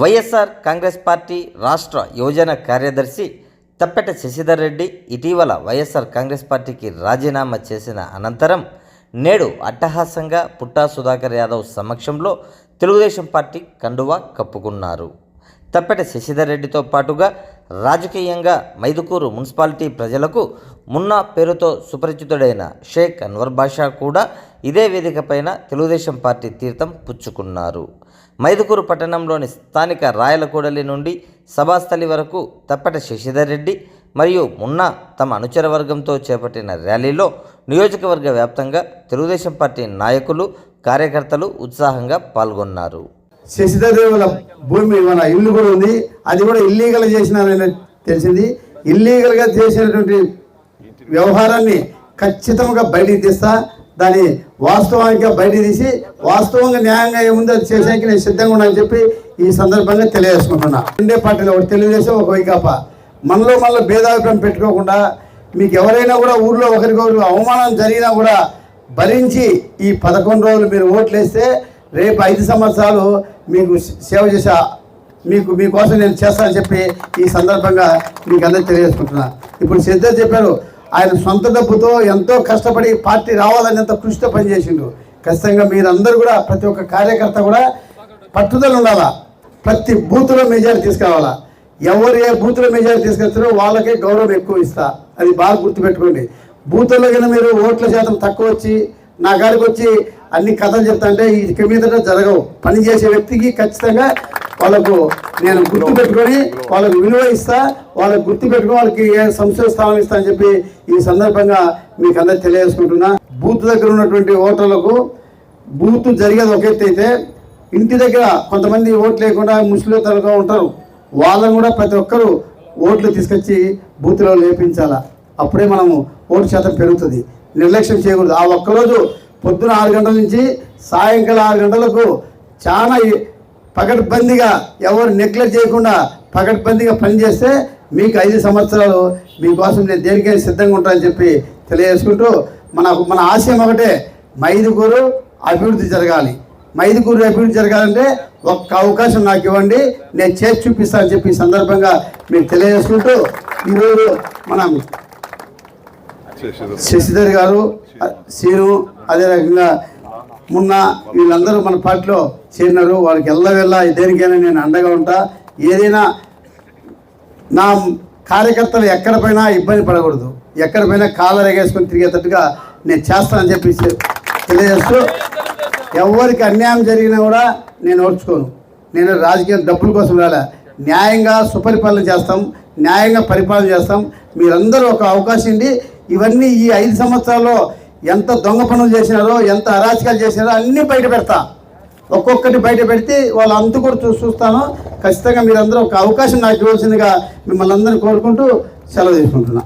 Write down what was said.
YSR Congress party రాష్ట్ర యువజన కార్యదర్శి తప్పెట శశిధర్ రెడ్డి ఇటీవల వైఎస్ఆర్ కాంగ్రెస్ పార్టీకి రాజీనామా చేసిన అనంతరం నేడు అట్టహాసంగా పుట్టా సుధాకర్ యాదవ్ సమక్షంలో తెలుగుదేశం పార్టీ కండువా కప్పుకున్నారు. తప్పెట శశిధర్ రెడ్డితో పాటుగా రాజకీయంగా మైదుకూరు మున్సిపాలిటీ ప్రజలకు మున్నా పేరుతో సుపరిచితుడైన షేక్ అన్వర్ బాషా కూడా ఇదే వేదికపైన తెలుగుదేశం పార్టీ తీర్థం పుచ్చుకున్నారు. మైదుకూరు పట్టణంలోని స్థానిక రాయలకూడలి నుండి సభాస్థలి వరకు తప్పట శశిధర్ రెడ్డి మరియు మున్నా తమ అనుచర వర్గంతో చేపట్టిన ర్యాలీలో నియోజకవర్గ వ్యాప్తంగా తెలుగుదేశం పార్టీ నాయకులు కార్యకర్తలు ఉత్సాహంగా పాల్గొన్నారు. శశిధరదేవుల భూమి మన ఇల్లు కూడా ఉంది. అది కూడా ఇల్లీగల్ చేసినారని తెలిసింది. ఇల్లీగల్గా చేసినటువంటి వ్యవహారాన్ని ఖచ్చితంగా బయటికి తీస్తా. దాని వాస్తవానికి బయట తీసి వాస్తవంగా న్యాయంగా ఏముందో అది చేసేకి నేను సిద్ధంగా ఉన్నానని చెప్పి ఈ సందర్భంగా తెలియజేసుకుంటున్నా. రెండే పార్టీలు ఒకటి తెలుగుదేశం ఒక వైకాపా. మనలో మనలో భేదాభిప్రాయం పెట్టుకోకుండా మీకు ఎవరైనా కూడా ఊర్లో ఒకరికొకరు అవమానం జరిగినా కూడా భరించి ఈ పదకొండు రోజులు మీరు ఓట్లు వేస్తే రేపు ఐదు సంవత్సరాలు మీకు సేవ చేసా మీకు మీకోసం నేను చేస్తానని చెప్పి ఈ సందర్భంగా మీకు అందరూ తెలియజేసుకుంటున్నా. ఇప్పుడు సిద్ధ చెప్పారు. ఆయన సొంత డబ్బుతో ఎంతో కష్టపడి పార్టీ రావాలని ఎంత కృషితో పనిచేసిండు. ఖచ్చితంగా మీరందరూ కూడా ప్రతి ఒక్క కార్యకర్త కూడా పట్టుదల ఉండాలా? ప్రతి బూత్లో మెజారిటీ తీసుకురావాలా? ఎవరు ఏ బూత్లో మెజారిటీ తీసుకొస్తారో వాళ్ళకే గౌరవం ఎక్కువ ఇస్తా. అది బాగా గుర్తుపెట్టుకోండి. బూతుల్లో కన్నా మీరు ఓట్ల శాతం తక్కువ వచ్చి నా కాడికి వచ్చి అన్ని కథలు చెప్తా అంటే ఇక మీదట జరగవు. పని చేసే వ్యక్తికి ఖచ్చితంగా వాళ్ళకు నేను గుర్తు పెట్టుకొని వాళ్ళకు విలువ ఇస్తా వాళ్ళకు గుర్తు పెట్టుకొని వాళ్ళకి ఏ సంస్థ స్థానం ఇస్తా అని చెప్పి ఈ సందర్భంగా మీకు అందరికి తెలియజేసుకుంటున్నా. బూత్ దగ్గర ఉన్నటువంటి ఓటర్లకు బూత్ జరిగేది ఒక ఎత్తు అయితే ఇంటి దగ్గర కొంతమంది ఓట్లు లేకుండా ముసలితలుగా ఉంటారు. వాళ్ళని కూడా ప్రతి ఒక్కరూ ఓట్లు తీసుకొచ్చి బూత్లో లేపించాలా? అప్పుడే మనము ఓటు శాతం పెరుగుతుంది. నిర్లక్ష్యం చేయకూడదు. ఆ ఒక్కరోజు పొద్దున ఆరు గంటల నుంచి సాయంకాలం ఆరు గంటలకు చాలా పకడ్బందీగా ఎవరు నెగ్లెక్ట్ చేయకుండా పకడ్బందీగా పనిచేస్తే మీకు ఐదు సంవత్సరాలు మీకోసం నేను దేనికైనా సిద్ధంగా ఉంటానని చెప్పి తెలియజేసుకుంటూ మన మన ఆశయం ఒకటే మైదుకూరు అభివృద్ధి జరగాలి. మైదుకూరు అభివృద్ధి జరగాలంటే ఒక్క అవకాశం నాకు ఇవ్వండి నేను చేసి చూపిస్తానని చెప్పి ఈ సందర్భంగా మీకు తెలియజేసుకుంటూ ఈరోజు మనం శశిధర్ గారు. సీను అదే రకంగా మొన్న వీళ్ళందరూ మన పార్టీలో చేరినారు. వాళ్ళకి ఎల్లవెల్లా దేనికైనా నేను అండగా ఉంటా. ఏదైనా నా కార్యకర్తలు ఎక్కడ పోయినా ఇబ్బంది పడకూడదు. ఎక్కడ పోయినా కాళ్ళ ఎగేసుకొని తిరిగేటట్టుగా నేను చేస్తానని చెప్పి తెలియజేస్తూ ఎవరికి అన్యాయం జరిగినా కూడా నేను ఓర్చుకోను. నేను రాజకీయం డబ్బుల కోసం రాలే. న్యాయంగా సుపరిపాలన చేస్తాం. న్యాయంగా పరిపాలన చేస్తాం. మీరందరూ ఒక అవకాశం ఇవన్నీ ఈ ఐదు సంవత్సరాల్లో ఎంత దొంగ పనులు చేసినారో ఎంత అరాచకాలు చేసినారో అన్నీ బయట పెడతా. ఒక్కొక్కటి బయట పెడితే వాళ్ళు కూడా చూ చూస్తాను. ఖచ్చితంగా మీరందరూ ఒక అవకాశం నాకు ఇవ్వాల్సిందిగా మిమ్మల్ని అందరినీ కోరుకుంటూ సెలవు తీసుకుంటున్నా.